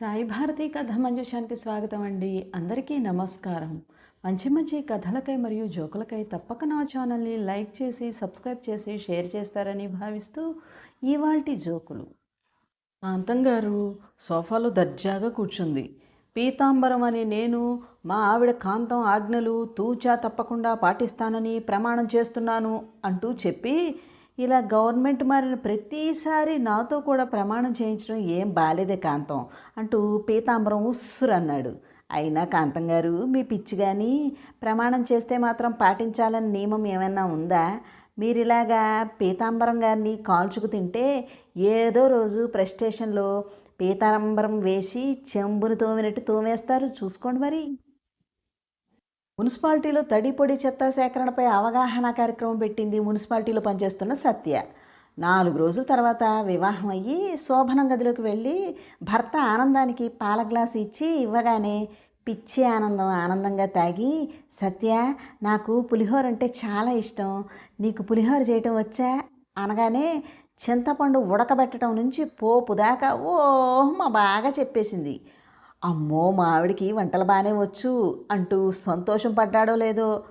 సాయి భారతి కథ మంజుషానికి స్వాగతం అండి. అందరికీ నమస్కారం. మంచి మంచి కథలకై మరియు జోకులకై తప్పక నా ఛానల్ని లైక్ చేసి సబ్స్క్రైబ్ చేసి షేర్ చేస్తారని భావిస్తూ ఇవాల్టి జోకులు. కాంతం గారు సోఫాలో దర్జాగా కూర్చుంది. పీతాంబరం అని నేను మా ఆవిడ కాంతం ఆజ్ఞలు తూచా తప్పకుండా పాటిస్తానని ప్రమాణం చేస్తున్నాను అంటూ చెప్పి ఇలా గవర్నమెంట్ మారిన ప్రతిసారి నాతో కూడా ప్రమాణం చేయించడం ఏం బాలేదే కాంతం అంటూ పీతాంబరం ఉస్సురు అన్నాడు అయినా కాంతం గారు మీ పిచ్చి కానీ ప్రమాణం చేస్తే మాత్రం పాటించాలని నియమం ఏమైనా ఉందా? మీరు ఇలాగా పీతాంబరం గారిని కాల్చుకు తింటే ఏదో రోజు ప్రెస్టేషన్లో పీతాంబరం వేసి చెంబును తోమినట్టు తోమేస్తారు చూసుకోండి మరి. మున్సిపాలిటీలో తడి పొడి చెత్త సేకరణపై అవగాహన కార్యక్రమం పెట్టింది మున్సిపాలిటీలో పనిచేస్తున్న సత్య. నాలుగు రోజుల తర్వాత వివాహం అయ్యి శోభనం గదిలోకి వెళ్ళి భర్త ఆనందానికి పాల గ్లాస్ ఇచ్చి ఇవ్వగానే పిచ్చి ఆనందం ఆనందంగా తాగి సత్య నాకు పులిహోర అంటే చాలా ఇష్టం నీకు పులిహోర చేయటం వచ్చా? అనగానే చింతపండు ఉడకబెట్టడం నుంచి పోపు దాకా ఓ మా బాగా చెప్పేసింది. అమ్మో మావిడికి వంటలు బాగానే వచ్చు అంటూ సంతోషం పడ్డాడో లేదో.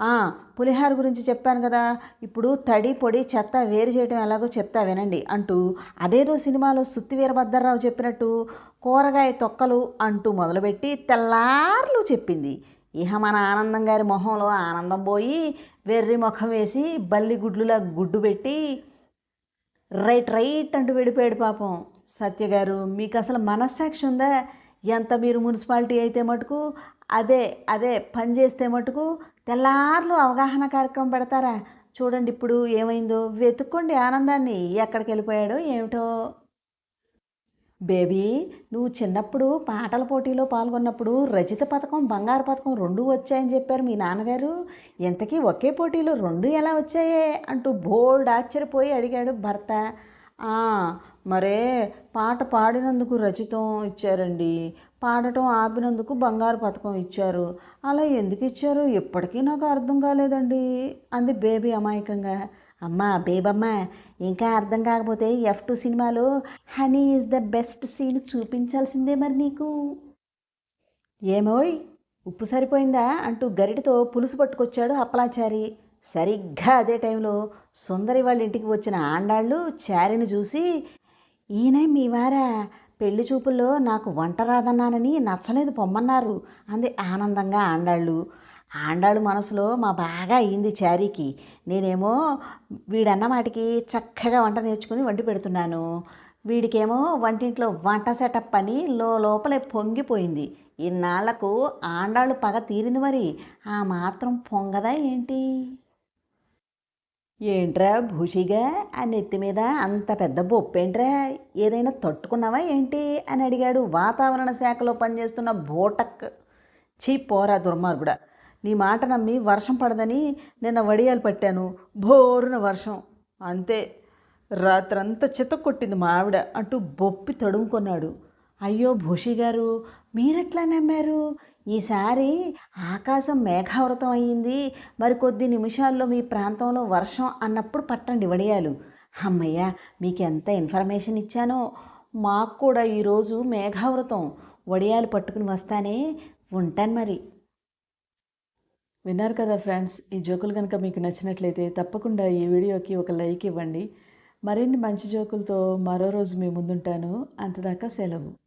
"ఆ, పులిహార గురించి చెప్పాను కదా ఇప్పుడు తడి పొడి చెత్త వేరు చేయడం ఎలాగో చెప్తా వినండి అంటూ అదేదో సినిమాలో సుత్తి వీరభద్రరావు చెప్పినట్టు కూరగాయ తొక్కలు అంటూ మొదలుపెట్టి తెల్లార్లు చెప్పింది. ఇహ మన ఆనందం గారి మొహంలో ఆనందం పోయి వెర్రి ముఖం వేసి బల్లి గుడ్లులా గుడ్డు పెట్టి రైట్ రైట్ అంటూ వెళ్ళిపోయాడు పాపం. సత్య గారు మీకు అసలు మనస్సాక్షి ఉందా? ఎంత మీరు మున్సిపాలిటీ అయితే మటుకు అదే అదే పని చేస్తే మటుకు తెల్లార్లు అవగాహన కార్యక్రమం పెడతారా? చూడండి ఇప్పుడు ఏమైందో. వెతుక్కోండి ఆనందాన్ని. ఎక్కడికి వెళ్ళిపోయాడో ఏమిటో. బేబీ నువ్వు చిన్నప్పుడు పాటల పోటీలో పాల్గొన్నప్పుడు రచిత పథకం బంగారు పథకం రెండు వచ్చాయని చెప్పారు మీ నాన్నగారు. ఇంతకీ ఒకే పోటీలో రెండు ఎలా వచ్చాయే అంటూ బోల్డ్ ఆశ్చర్యపోయి అడిగాడు భర్త. మరే పాట పాడినందుకు రచితం ఇచ్చారండి. పాడటం ఆపినందుకు బంగారు పథకం ఇచ్చారు. అలా ఎందుకు ఇచ్చారు? ఇప్పటికీ నాకు అర్థం కాలేదండి. అంది బేబీ అమాయకంగా. అమ్మా బేబమ్మ ఇంకా అర్థం కాకపోతే ఎఫ్ టూ సినిమాలో honey is the best scene చూపించాల్సిందే మరి నీకు. ఏమోయ్ ఉప్పు సరిపోయిందా అంటూ గరిటతో పులుసు పట్టుకొచ్చాడు అప్పలాచారి. సరిగ్గా అదే టైంలో సుందరి వాళ్ళ ఇంటికి వచ్చిన ఆండాళ్ళు చారిని చూసి ఈయన మీ వారా? పెళ్ళి చూపుల్లో నాకు వంట రాదన్నానని నచ్చలేదు పొమ్మన్నారు అంది ఆనందంగా ఆండాళ్ళు. ఆండాళ్ళు మనసులో మా బాగా అయ్యింది చారీకి. నేనేమో వీడన్న మాటికి చక్కగా వంట నేర్చుకుని వండి పెడుతున్నాను. వీడికేమో వంటింట్లో వంట సెటప్ అని లో లోపలే పొంగిపోయింది. ఇన్నాళ్ళకు ఆండాళ్ళు పగ తీరింది మరి. ఆ మాత్రం పొంగదా ఏంటి? ఏంట్రా భూషిగా? ఆ నెత్తి మీద అంత పెద్ద బొప్పేంట్రా? ఏదైనా తట్టుకున్నావా ఏంటి? అని అడిగాడు వాతావరణ శాఖలో పనిచేస్తున్న బోటక్. చీ పోరా దుర్మార్గుడా. నీ మాట నమ్మి వర్షం పడదని నిన్న వడియాలు పట్టాను. భోరున వర్షం. అంతే. రాత్రంతా చిత్త కొట్టింది మా ఆవిడ అంటూ బొప్పి తడుముకొన్నాడు. అయ్యో భూషి గారు మీరెట్లా నమ్మారు? ఈసారి ఆకాశం మేఘావృతం అయ్యింది. మరి కొద్ది నిమిషాల్లో మీ ప్రాంతంలో వర్షం అన్నప్పుడు పట్టండి వడియాలు. అమ్మయ్య మీకు ఎంత ఇన్ఫర్మేషన్ ఇచ్చానో. మాకు కూడా ఈరోజు మేఘావృతం. వడియాలు పట్టుకుని వస్తానే ఉంటాను మరి. విన్నారు కదా ఫ్రెండ్స్ ఈ జోకులు కనుక మీకు నచ్చినట్లయితే తప్పకుండా ఈ వీడియోకి ఒక లైక్ ఇవ్వండి. మరిన్ని మంచి జోకులతో మరో రోజు మీ ముందుంటాను. అంతదాకా సెలవు.